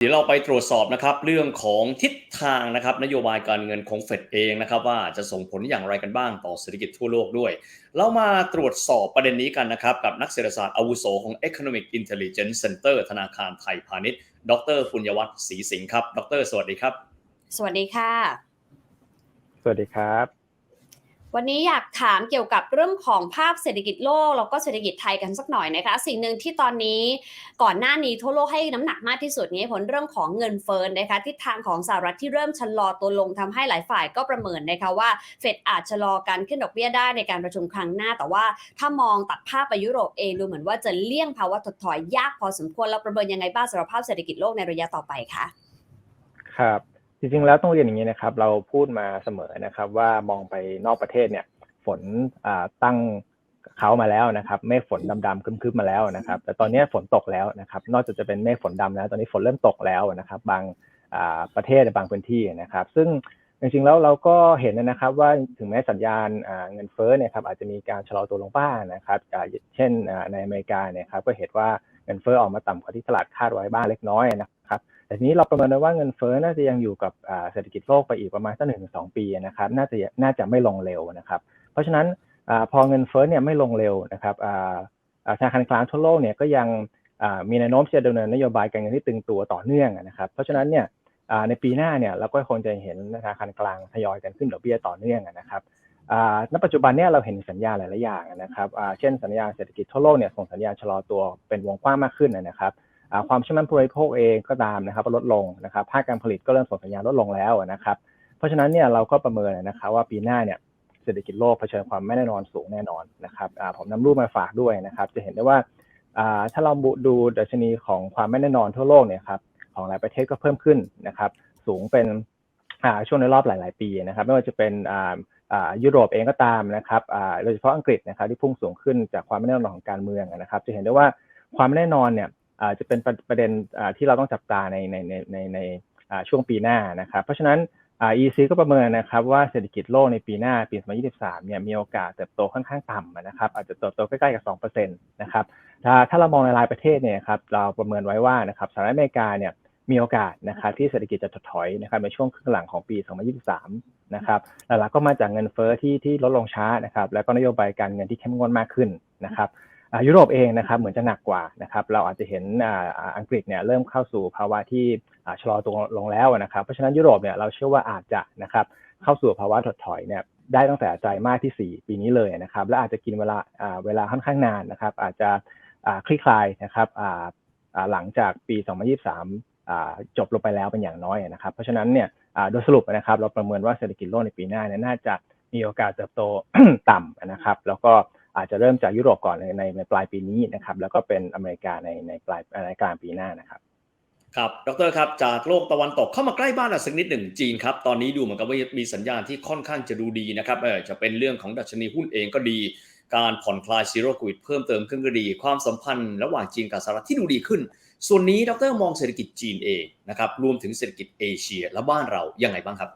เดี๋ยวเราไปตรวจสอบนะครับเรื่องของทิศทางนะครับนโยบายการเงินของเฟดเองนะครับว่าจะส่งผลอย่างไรกันบ้างต่อเศรษฐกิจทั่วโลกด้วย เรามาตรวจสอบประเด็นนี้กันนะครับกับนักเศรษฐศาสตร์อาวุโสของ Economic Intelligence Center ธนาคารไทยพาณิชย์ ดรปุญญวัฒน์ศรีสิงห์ครับ ดร สวัสดีครับ สวัสดีค่ะ สวัสดีครับ วันนี้อยากถามเกี่ยวกับเรื่องของภาพเศรษฐกิจโลกแล้วก็เศรษฐกิจไทยกันสักหน่อยนะคะ สิ่งหนึ่งที่ตอนนี้ก่อนหน้านี้ทั่วโลกให้น้ำหนักมากที่สุดนี้ผลเรื่องของเงินเฟ้นนะคะทิศทางของสหรัฐที่เริ่มชะลอตัวลงทำให้หลายฝ่ายก็ประเมินนะคะว่าเฟดอาจชะลอการขึ้นดอกเบี้ยได้ในการประชุมครั้งหน้า แต่ว่าถ้ามองตัดภาพไปยุโรปเองดูเหมือนว่าจะเลี่ยงภาวะถดถอยยากพอสมควรเราประเมินยังไงบ้างสำหรับภาพเศรษฐกิจโลกในระยะต่อไปคะครับ จริงๆแล้วต้องเรียนอย่างนี้นะครับ เราพูดมาเสมอนะครับ ว่ามองไปนอกประเทศเนี่ย ฝนตั้งเขามาแล้วนะครับเมฆฝนดำๆคึมๆมาแล้วนะครับ แต่ตอนนี้ฝนตกแล้วนะครับ นอกจากจะเป็นเมฆฝนดำแล้ว ตอนนี้ฝนเริ่มตกแล้วนะครับ บางประเทศบางพื้นที่นะครับ ซึ่งจริงๆแล้วเราก็เห็นนะครับว่าถึงแม้สัญญาณเงินเฟ้อเนี่ยครับอาจจะมีการชะลอตัวลงบ้างนะครับเช่นในอเมริกาเนี่ยครับก็เห็นว่าเงินเฟ้อออกมาต่ำกว่าที่ตลาดคาดไว้บ้างเล็กน้อยนะครับ แต่นี้เราประเมินว่าเงินเฟ้อน่าจะยังอยู่กับเศรษฐกิจโลกไปอีกประมาณสักหนึ่งถึงสองปีนะครับ น่าจะน่าจะไม่ลงเร็วนะครับ เพราะฉะนั้นพอเงินเฟ้อเนี่ยไม่ลงเร็วนะครับธนาคารกลางทั่วโลกเนี่ยก็ยังมีแนวโน้มที่จะดำเนินนโยบายการเงินที่ตึงตัวต่อเนื่องนะครับ เพราะฉะนั้นเนี่ยในปีหน้าเนี่ยเราก็คงจะเห็นธนาคารกลางทยอยกันขึ้นดอกเบี้ยต่อเนื่องนะครับณปัจจุบันเนี่ยเราเห็นสัญญาหลาย ๆ อย่างนะครับ เช่นสัญญาเศรษฐกิจทั่วโลกเนี่ยส่งสัญญาณชะลอตัวเป็นวงกว้างมากขึ้นนะครับ ความเชื่อมั่นผู้บริโภคเองก็ตามนะครับลดลงนะครับภาคการผลิตก็เริ่มส่งสัญญาณลดลงแล้วนะครับ เพราะฉะนั้นเนี่ยเราก็ประเมินนะครับว่าปีหน้าเนี่ยเศรษฐกิจโลกเผชิญความไม่แน่นอนสูงแน่นอนนะครับผมนำรูปมาฝากด้วยนะครับ จะเห็นได้ว่าถ้าเราดูดัชนีของความไม่แน่นอนทั่วโลกเนี่ยครับของหลายประเทศก็เพิ่มขึ้นนะครับ สูงเป็นช่วงในรอบหลาย ๆ ปีนะครับ ไม่ว่าจะเป็นยุโรปเองก็ตามนะครับโดยเฉพาะอังกฤษนะครับที่พุ่งสูงขึ้นจากความไม่แน่นอนของการเมืองนะครับ จะเห็นได้ว่าความไม่แน่นอนเนี่ย จะเป็นประเด็นที่เราต้องจับตาในในในในในช่วงปีหน้านะครับ เพราะฉะนั้น EC ก็ประเมินนะครับว่าเศรษฐกิจโลกในปีหน้าปี 2023 เนี่ยมีโอกาสเติบโตค่อนข้างต่ำนะครับอาจจะเติบโตใกล้ๆกับ 2%นะครับถ้าถ้าเรามองในรายประเทศเนี่ยครับเราประเมินไว้ว่านะครับสหรัฐอเมริกาเนี่ยมีโอกาสนะครับที่เศรษฐกิจจะถดถอยนะครับในช่วงครึ่งหลังของปี 2023 นะครับหลักๆก็มาจากเงินเฟ้อที่ที่ลดลงช้านะครับแล้วก็นโยบายการเงินที่เข้มงวดมากขึ้นนะครับ ยุโรปเองนะครับเหมือนจะหนักกว่านะครับเราอาจจะเห็นอังกฤษเนี่ยเริ่มเข้าสู่ภาวะที่ชะลอตัวลงแล้วนะครับเพราะฉะนั้นยุโรปเนี่ยเราเชื่อว่าอาจจะนะครับเข้าสู่ภาวะถดถอยเนี่ยได้ตั้งแต่ไตรมาสที่ 4 ปีนี้เลยนะครับและอาจจะกินเวลาเวลาค่อนข้างนานนะครับอาจจะคลี่คลายนะครับหลังจากปี 2023 จบลงไปแล้วเป็นอย่างน้อยนะครับ เพราะฉะนั้นเนี่ยโดยสรุปนะครับเราประเมินว่าเศรษฐกิจโลกในปีหน้าเนี่ยน่าจะมีโอกาสเติบโตต่ำนะครับ แล้วก็ อาจจะเริ่มจากยุโรปก่อนในในในปลายปีนี้นะครับ แล้วก็เป็นอเมริกาในในปลายในกลางปีหน้านะครับครับดรครับ จากโลกตะวันตกเข้ามาใกล้บ้านเราสักนิดหนึ่งจีนครับ ตอนนี้ดูเหมือนกับว่ามีสัญญาณที่ค่อนข้างจะดูดีนะครับเออจะเป็นเรื่องของดัชนีหุ้นเองก็ดี การผ่อนคลายซีโร่โควิดเพิ่มเติมขึ้นก็ดี ความสัมพันธ์ระหว่างจีนกับสหรัฐที่ดูดีขึ้น ส่วนนี้ดรมองเศรษฐกิจจีนเองนะครับรวมถึงเศรษฐกิจเอเชียและบ้านเรายังไงบ้างครับ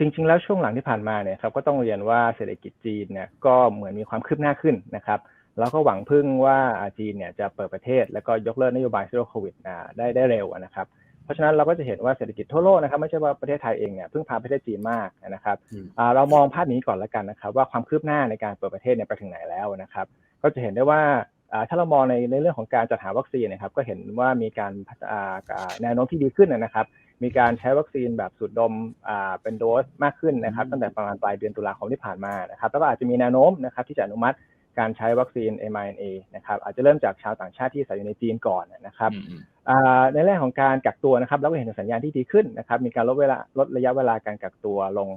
จริง ๆ แล้วช่วงหลังที่ผ่านมาเนี่ยครับก็ต้องเรียนว่าเศรษฐกิจจีนเนี่ยก็เหมือนมีความคืบหน้าขึ้นนะครับแล้วก็หวังพึ่งว่าจีนเนี่ยจะเปิดประเทศ แล้วก็ยกเลิกนโยบายซีโร่โควิดได้ได้เร็วนะครับเพราะฉะนั้นเราก็จะเห็นว่าเศรษฐกิจทั่วโลกนะครับไม่ใช่ว่าประเทศไทยเองเนี่ยพึ่งพาประเทศจีนมากนะครับเรามองภาพนี้ก่อนแล้วกันนะครับว่าความคืบหน้าในการเปิดประเทศเนี่ยไปถึงไหนแล้วนะครับก็จะเห็นได้ว่าถ้าเรามองในในเรื่องของการจัดหาวัคซีนนะครับก็เห็นว่ามีการแนวโน้มที่ดีขึ้นนะครับ มีการใช้วัคซีนแบบสูดดมเป็นโดสมากขึ้นนะครับ ตั้งแต่ประมาณปลายเดือนตุลาคมที่ผ่านมานะครับแล้วก็อาจจะมีแนวโน้มนะครับที่จะอนุมัติการใช้วัคซีน mRNA นะครับอาจจะเริ่มจากชาวต่างชาติที่ใส่อยู่ในจีนก่อนนะครับในเรื่องของการกักตัวนะครับ เราก็เห็นสัญญาณที่ดีขึ้นนะครับ มีการลดเวลาลดระยะเวลาการกักตัวลง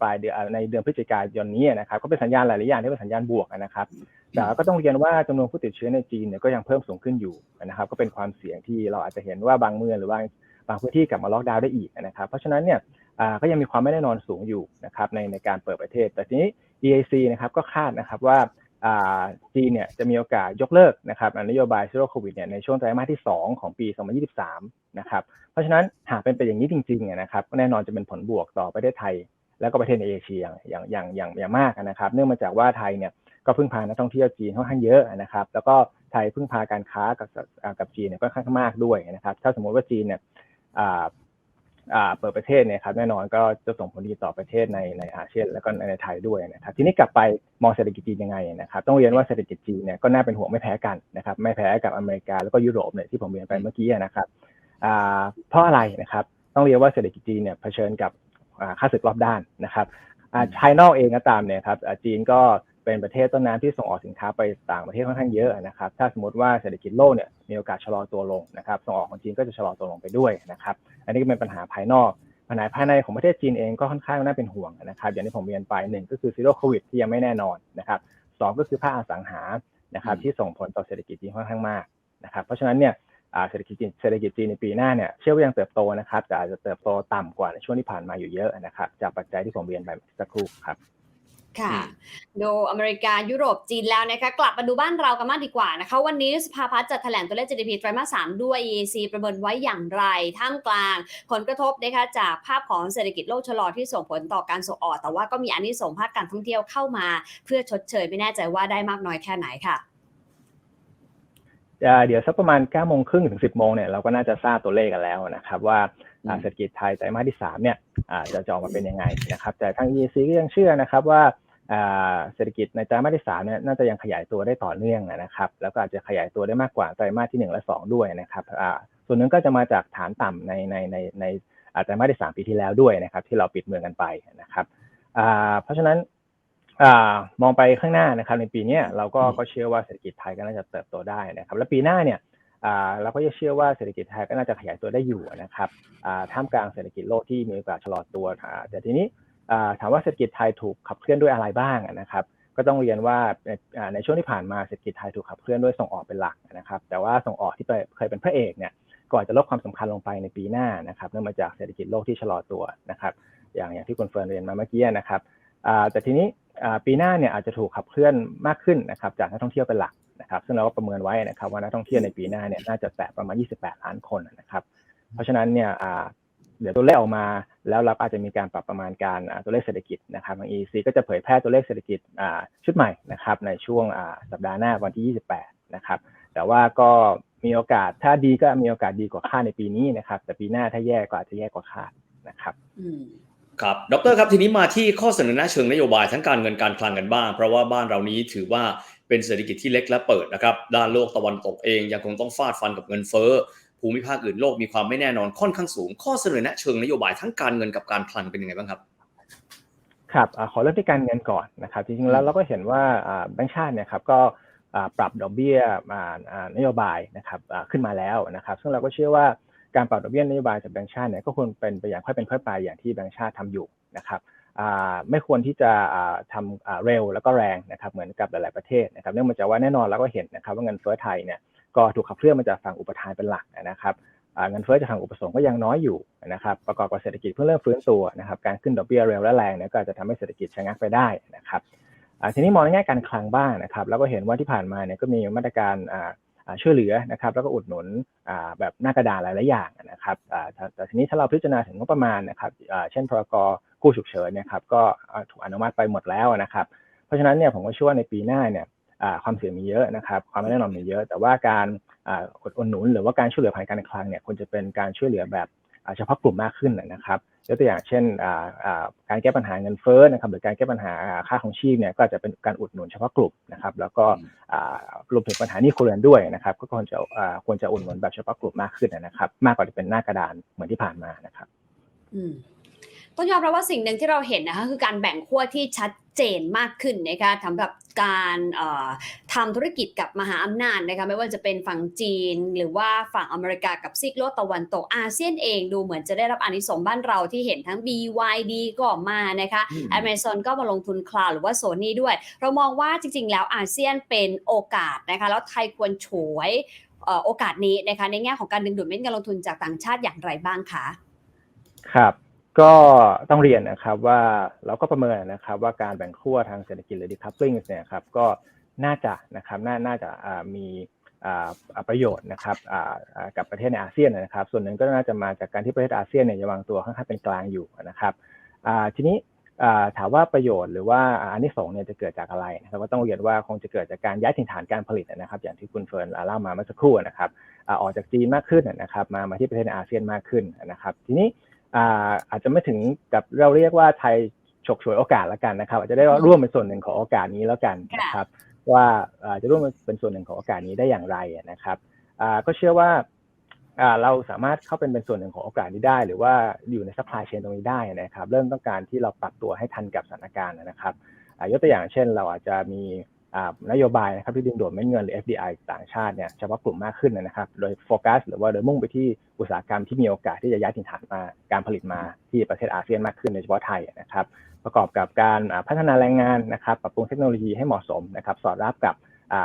ปลายเดือนในเดือนพฤศจิกายนนี้นะครับ ก็เป็นสัญญาณหลาย ๆ อย่างที่เป็นสัญญาณบวกนะครับ แต่ก็ต้องเรียนว่าจำนวนผู้ติดเชื้อในจีนเนี่ยก็ยังเพิ่มสูงขึ้นอยู่นะครับ ก็เป็นความเสี่ยงที่เราอาจจะเห็นว่าบางเมืองหรือบาง บางพื้นที่กลับมาล็อกดาวน์ได้อีกนะครับ เพราะฉะนั้นเนี่ยก็ยังมีความไม่แน่นอนสูงอยู่นะครับในในการเปิดประเทศ แต่ทีนี้ EAC นะครับก็คาดนะครับว่าจีนเนี่ยจะมีโอกาสยกเลิกนะครับนโยบายซีโร่โควิดเนี่ยในช่วงไตรมาสที่ 2 ของปี 2023 นะครับเพราะฉะนั้นหากเป็นไปอย่างนี้จริงๆนะครับแน่นอนจะเป็นผลบวกต่อประเทศไทย แล้วก็ประเทศในเอเชียอย่างอย่างอย่างอย่างมากนะครับ เนื่องมาจากว่าไทยเนี่ยก็พึ่งพานักท่องเที่ยวจีนค่อนข้างเยอะนะครับ แล้วก็ไทยพึ่งพาการค้ากับกับจีนเนี่ยก็ค่อนข้างมากด้วยนะครับ ถ้าสมมติว่าจีนเนี่ย เปิดประเทศเนี่ยครับแน่นอนก็จะส่งผลดีต่อประเทศในในอาเซียนแล้วก็ในไทยด้วยนะครับทีนี้กลับไปมองเศรษฐกิจจีนยังไงนะครับต้องเรียนว่าเศรษฐกิจจีนเนี่ยก็น่าเป็นห่วงไม่แพ้กันนะครับไม่แพ้กับอเมริกาแล้วก็ยุโรปเนี่ยที่ผมเรียนไปเมื่อกี้นะครับอ่าเพราะอะไรนะครับต้องเรียนว่าเศรษฐกิจจีนเนี่ยเผชิญกับอ่าค่าศึกรอบด้านนะครับอ่าภายนอกเองก็ตามเนี่ยครับอ่าจีนก็ เป็นประเทศต้นน้ำที่ส่งออกสินค้าไปต่างประเทศค่อนข้างเยอะนะครับ ถ้าสมมติว่าเศรษฐกิจโลกเนี่ยมีโอกาสชะลอตัวลงนะครับ ส่งออกของจีนก็จะชะลอตัวลงไปด้วยนะครับ อันนี้ก็เป็นปัญหาภายนอก ปัญหาภายในของประเทศจีนเองก็ค่อนข้างน่าเป็นห่วงนะครับ อย่างที่ผมเรียนไปหนึ่งก็คือซีโร่โควิดที่ยังไม่แน่นอนนะครับสองก็คือภาคอสังหานะครับอืมที่ส่งผลต่อเศรษฐกิจจีนค่อนข้างมากนะครับ เพราะฉะนั้นเนี่ยอ่าเศรษฐกิจจีนเศรษฐกิจจีนในปีหน้าเนี่ยเชื่อว่ายังเติบโตนะครับแต่อาจจะเติบโตต่ำกว่าในช่วงที่ผ่านมาอยู่เยอะนะครับจากปัจจัยที่ผมเรียนไปเมื่อสักครู่ครับ ค่ะอืม ดูอเมริกายุโรปจีนแล้วนะคะ กลับมาดูบ้านเรากันมากดีกว่านะคะ วันนี้สภาพัฒน์จะแถลงตัวเลข GDP ไตรมาส3ด้วย EC ประเมินไว้อย่างไร ท่ามกลาง ผลกระทบนะคะจากภาพของเศรษฐกิจโลกชะลอที่ส่งผลต่อการส่งออก แต่ว่าก็มีอันนี้ส่งส์ภาคการท่องเที่ยวเข้ามา เพื่อชดเชยไม่แน่ใจว่าได้มากน้อยแค่ไหนค่ะ อ่าเดี๋ยวสักประมาณ9ก้าโมงครึ่งถึง 10บโมงเนี่ยเราก็น่าจะทราบตัวเลขกันแล้วนะครับว่าอ่าอืม เศรษฐกิจไทยไตรมาสที่3เนี่ยอ่าจะจะออกมาเป็นยังไงนะครับแต่ทาง EC ก็ยังเชื่อนะครับว่าอ่า เศรษฐกิจในไตรมาสที่3เนี่ยน่าจะยังขยายตัวได้ต่อเนื่องนะครับ แล้วก็อาจจะขยายตัวได้มากกว่าไตรมาสที่ 1 และ 2 ด้วยนะครับอ่าส่วนหนึงก็จะมาจากฐานต่ำในในในในอ่าไตรมาสที่ 3 ปีที่แล้วด้วยนะครับ ที่เราปิดเมืองกันไปนะครับอ่าเพราะฉะนั้นอ่ามองไปข้างหน้านะครับ ในปีเนี้ยเราก็อืมก็เชื่อว่าเศรษฐกิจไทยก็น่าจะเติบโตได้นะครับ และปีหน้าเนี่ยอ่าเราก็จะเชื่อว่าเศรษฐกิจไทยก็น่าจะขยายตัวได้อยู่นะครับอ่าท่ามกลางเศรษฐกิจโลกที่มีโอกาสชะลอตัวอ่าแต่ทีนี้อ่า ถามว่าเศรษฐกิจไทยถูกขับเคลื่อนด้วยอะไรบ้างนะครับก็ต้องเรียนว่าในในช่วงที่ผ่านมาเศรษฐกิจไทยถูกขับเคลื่อนด้วยส่งออกเป็นหลักนะครับ แต่ว่าส่งออกที่เคยเป็นพระเอกเนี่ยก็อาจจะลดความสำคัญลงไปในปีหน้านะครับเนื่องมาจากเศรษฐกิจโลกที่ชะลอตัวนะครับอย่างอย่างที่คุณเฟิร์นเรียนมาเมื่อกี้นะครับแต่ทีนี้ปีหน้าเนี่ยอาจจะถูกขับเคลื่อนมากขึ้นนะครับจากนักท่องเที่ยวเป็นหลักนะครับ ซึ่งเราก็ประเมินไว้นะครับว่านักท่องเที่ยวในปีหน้าเนี่ยน่าจะแตะประมาณ 28 ล้านคนนะครับ เพราะฉะนั้นเนี่ย เดี๋ยวตัวเลขออกมา แล้วเราอาจจะมีการปรับประมาณการอ่าตัวเลขเศรษฐกิจนะครับทาง EC ก็จะเผยแพร่ตัวเลขเศรษฐกิจอ่าชุดใหม่นะครับในช่วงอ่าสัปดาห์หน้าวันที่ 28 นะครับ แต่ว่าก็มีโอกาสถ้าดีก็มีโอกาสดีกว่าคาดในปีนี้นะครับ แต่ปีหน้าถ้าแย่ก็อาจจะแย่กว่าคาดนะครับอืมครับ ดรครับ ทีนี้มาที่ข้อเสนอแนะเชิงนโยบายทั้งการเงินการคลังกันบ้าง เพราะว่าบ้านเรานี้ถือว่าเป็นเศรษฐกิจที่เล็กและเปิดนะครับ ด้านโลกตะวันตกเองยังคงต้องฟาดฟันกับเงินเฟ้อ ภูมิภาคอื่นโลกมีความไม่แน่นอนค่อนข้างสูง ข้อเสนอแนะเชิงนโยบายทั้งการเงินกับการคลังเป็นยังไงบ้างครับครับอาขอเริ่มที่การเงินก่อนนะครับจริงๆแล้วเราก็เห็นว่าอ่าแบงก์ชาติเนี่ยครับก็อ่าปรับดอกเบี้ยมาอ่านโยบายนะครับอ่าขึ้นมาแล้วนะครับ ซึ่งเราก็เชื่อว่าการปรับดอกเบี้ยนโยบายจากแบงก์ชาติเนี่ยก็ควรเป็นไปอย่างค่อยเป็นค่อยไปอย่างที่แบงก์ชาติทำอยู่นะครับอ่าไม่ควรที่จะอ่าทำอ่าเร็วแล้วก็แรงนะครับเหมือนกับหลาย ๆประเทศนะครับ เนื่องมาจากว่าแน่นอนเราก็เห็นนะครับว่าเงินเฟ้อไทยเนี่ย ก็ถูกขับเคลื่อนมาจากฝั่งอุปทานเป็นหลักนะครับเงินเฟ้อจากทางอุปสงค์ก็ยังน้อยอยู่นะครับ ประกอบกับเศรษฐกิจเพิ่งเริ่มฟื้นตัวนะครับ การขึ้นดอกเบี้ยเร็วและแรงเนี่ยก็อาจจะทำให้เศรษฐกิจชะงักไปได้นะครับทีนี้มองในแง่การคลังบ้างนะครับ แล้วก็เห็นว่าที่ผ่านมาเนี่ยก็มีมาตรการช่วยเหลือนะครับ แล้วก็อุดหนุนแบบหน้ากระดานหลายๆอย่างนะครับแต่ทีนี้ถ้าเราพิจารณาถึงงบประมาณนะครับเช่นพรกกู้ฉุกเฉินนี่ยครับ ก็ถูกอนุมัติไปหมดแล้วนะครับ เพราะฉะนั้นเนี่ยผมก็เชื่อว่าในปีหน้าเนี่ย ความเสี่ยงมีเยอะนะครับ ความไม่แน่นอนมีเยอะ แต่ว่าการอดอุดหนุนหรือว่าการช่วยเหลือผ่านการคลังเนี่ยควรจะเป็นการช่วยเหลือแบบเฉพาะกลุ่มมากขึ้นนะครับยกตัวอย่างเช่นการแก้ปัญหาเงินเฟ้อนะครับหรือการแก้ปัญหาค่าของชีพเนี่ยก็จะเป็นการอุดหนุนเฉพาะกลุ่มนะครับแล้วก็รวมถึงปัญหานี้ครัวเรือนด้วยนะครับก็ควรจะควรจะอุดหนุนแบบเฉพาะกลุ่มมากขึ้นนะครับ มากกว่าจะเป็นหน้ากระดานเหมือนที่ผ่านมานะครับ อืม ต้องยอมรับว่าสิ่งหนึ่งที่เราเห็นนะคะคือการแบ่งขั้วที่ชัดเจนมากขึ้นนะคะสำหรับการเอ่อทำธุรกิจกับมหาอำนาจนะคะไม่ว่าจะเป็นฝั่งจีน หรือว่าฝั่งอเมริกากับซีกโลกตะวันตกอาเซียนเองดูเหมือนจะได้รับอานิสงส์บ้านเราที่เห็นทั้ง BYD ก็มานะคะอืม Amazon ก็มาลงทุนคลาวหรือว่าโซนี่ด้วย เรามองว่าจริง ๆ แล้วอาเซียนเป็นโอกาสนะคะแล้วไทยควรฉวยเอ่อโอกาสนี้นะคะในแง่ของการดึงดูดเม็ดเงินลงทุนจากต่างชาติอย่างไรบ้างคะครับ ก็ต้องเรียนนะครับว่าเราก็ประเมินนะครับว่าการแบ่งขั้วทางเศรษฐกิจหรือ decoupling เนี่ยครับก็น่าจะนะครับน่าน่าจะมีประโยชน์นะครับกับประเทศในอาเซียนนะครับ ส่วนหนึ่งก็น่าจะมาจากการที่ประเทศอาเซียนเนี่ยยังวางตัวค่อนข้างเป็นกลางอยู่นะครับทีนี้ถามว่าประโยชน์หรือว่าอานิสงส์เนี่ยจะเกิดจากอะไรนะครับก็ต้องเรียนว่าคงจะเกิดจากการย้ายถิ่นฐานการผลิตนะครับ อย่างที่คุณเฟิร์นเล่ามาเมื่อสักครู่นะครับออกจากจีนมากขึ้นนะครับ มามาที่ประเทศในอาเซียนมากขึ้นนะครับ ทีนี้ อ่าอาจจะไม่ถึงกับเราเรียกว่าไทยฉกฉวยโอกาสแล้วกันนะครับ อาจจะได้ร่วมเป็นส่วนหนึ่งของโอกาสนี้แล้วกันนะครับ ว่าอ่าจะร่วมเป็นส่วนหนึ่งของโอกาสนี้ได้อย่างไรนะครับอ่าก็เชื่อว่าอ่าเราสามารถเข้าเป็นเป็นส่วนหนึ่งของโอกาสนี้ได้ หรือว่าอยู่ในซัพพลายเชนตรงนี้ได้นะครับ เริ่มต้องการที่เราปรับตัวให้ทันกับสถานการณ์นะครับอ่ายกตัวอย่างเช่น เราอาจจะมีอ่า นโยบายนะครับที่ดึงดูดเม็ดเงินหรือ FDI ต่างชาติเนี่ยเฉพาะกลุ่มมากขึ้นนะครับ โดยโฟกัสหรือว่าโดยมุ่งไปที่อุตสาหกรรมที่มีโอกาสที่จะย้ายถิ่นฐานมาการผลิตมาที่ประเทศอาเซียนมากขึ้นโดยเฉพาะไทยนะครับ ประกอบกับการพัฒนาแรงงานนะครับปรับปรุงเทคโนโลยีให้เหมาะสมนะครับ สอดรับกับ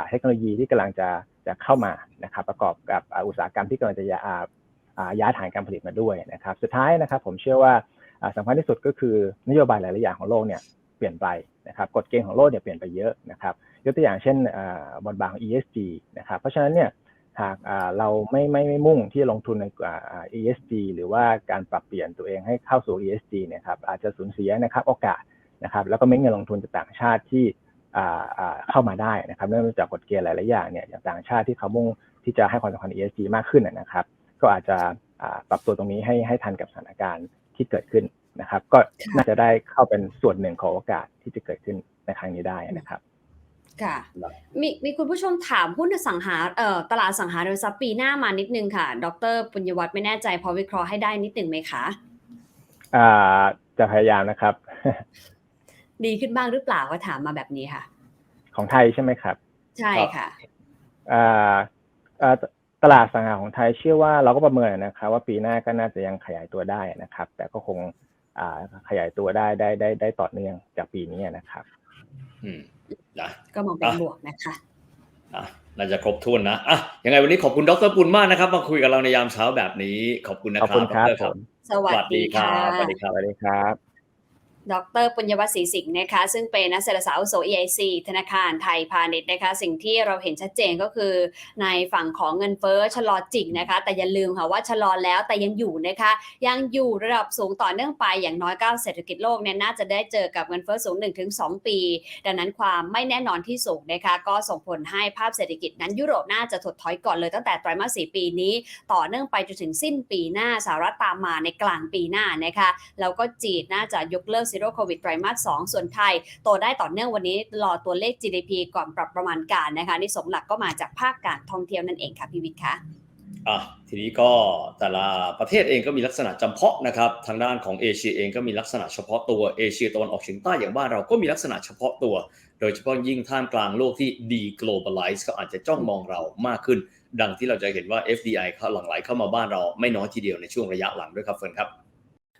เทคโนโลยีที่กำลังจะจะเข้ามานะครับ ประกอบกับอุตสาหกรรมที่กำลังจะย้ายย้ายฐานการผลิตมาด้วยนะครับ สุดท้ายนะครับ ผมเชื่อว่าอ่าสำคัญที่สุดก็คือนโยบายหลายๆอย่างของโลกเนี่ย เปลี่ยนไปนะครับกฎเกณฑ์ของโลกเนี่ยเปลี่ยนไปเยอะนะครับยกตัวอย่างเช่นอ่าบทบาทของ ESG นะครับเพราะฉะนั้นเนี่ยหากเราไม่ไม่ไม่มุ่งที่จะลงทุนใน ESG หรือว่าการปรับเปลี่ยนตัวเองให้เข้าสู่ ESG เนี่ยครับอาจจะสูญเสียนะครับโอกาสนะครับแล้วก็เม็ดเงินลงทุนจากต่างชาติที่เข้ามาได้นะครับเนื่องจากกฎเกณฑ์หลายๆอย่างเนี่ยอย่างต่างชาติที่เขามุ่งที่จะให้ความสำคัญ ESG มากขึ้นนะครับ ก็อาจจะปรับตัวตรงนี้ให้ให้ทันกับสถานการณ์ที่เกิดขึ้น นะครับ ก็น่าจะได้เข้าเป็นส่วนหนึ่งของโอกาสที่จะเกิดขึ้นในครั้งนี้ได้นะครับค่ะครับมีมีคุณผู้ชมถามหุ้นอสังหาเอ่อตลาดอสังหาริมทรัพย์ปีหน้ามานิดนึงค่ะ ดรปุญญวัฒน์ไม่แน่ใจพอวิเคราะห์ให้ได้นิดหนึ่งไหมคะอ่าจะพยายามนะครับ ดีขึ้นบ้างหรือเปล่าก็ถามมาแบบนี้ค่ะ ของไทยใช่ไหมครับ ใช่ค่ะอ่าอ่าตลาดสังหาของไทยเชื่อว่าเราก็ประเมินนะครับ ว่าปีหน้าก็น่าจะยังขยายตัวได้นะครับ แต่ก็คงอ่า ขยายตัวได้ได้ได้ได้ต่อเนื่องจากปีนี้นะครับ อืมนะก็มองเป็นอะบวกนะคะอะน่าจะครบถ้วนนะอะยังไงวันนี้ขอบคุณดรปุณมากนะครับ มาคุยกับเราในยามเช้าแบบนี้ ขอบคุณนะขอบครับคุณครับดรผมสวัสดีครัค่ะบสวัสดีครับสวัสดีครับ ดรปุญญวัฒน์ศรีสิงห์นะคะ ซึ่งเป็นนักเศรษฐศาสตร์โส EIC ธนาคารไทยพาณิชย์นะคะ สิ่งที่เราเห็นชัดเจนก็คือ ในฝั่งของเงินเฟ้อชะลอจริงนะคะ แต่อย่าลืมค่ะว่าชะลอแล้วแต่ยังอยู่นะคะ ยังอยู่ระดับสูงต่อเนื่องไปอย่างน้อยก็เศรษฐกิจโลกเนี่ยน่าจะได้เจอกับเงินเฟ้อสูง 1-2 ปี ดังนั้นความไม่แน่นอนที่สูงนะคะก็ส่งผลให้ภาพเศรษฐกิจนั้นยุโรปน่าจะถดถอยก่อนเลยตั้งแต่ไตรมาสสี่ปีนี้ ต่อเนื่องไปจนถึงสิ้นปีหน้าสหรัฐตามมาในกลางปีหน้านะคะแล้วก็จีนน่าจะยกเลิกีโร่โควิดไตรมาส 2 ส่วนไทย โตได้ต่อเนื่องวันนี้รอตัวเลข GDP ก่อนปรับประมาณการนะคะนี่สมหลักก็มาจากภาคการท่องเที่ยวนั่นเองค่ะพี่วิทย์คะอะทีนี้ก็แต่ละประเทศเองก็มีลักษณะจำเพาะนะครับทางด้านของเอเชียเองก็มีลักษณะเฉพาะตัวเอเชียตะวันออกเฉียงใต้อย่างบ้านเราก็มีลักษณะเฉพาะตัว โดยเฉพาะยิ่งท่ามกลางโลกที่ deglobalize ก็อาจจะจ้องมองเรามากขึ้น ดังที่เราจะเห็นว่า FDI เขาหลั่งไหลเข้ามาบ้านเราไม่น้อยทีเดียวในช่วงระยะหลังด้วยครับเฟิร์นครับ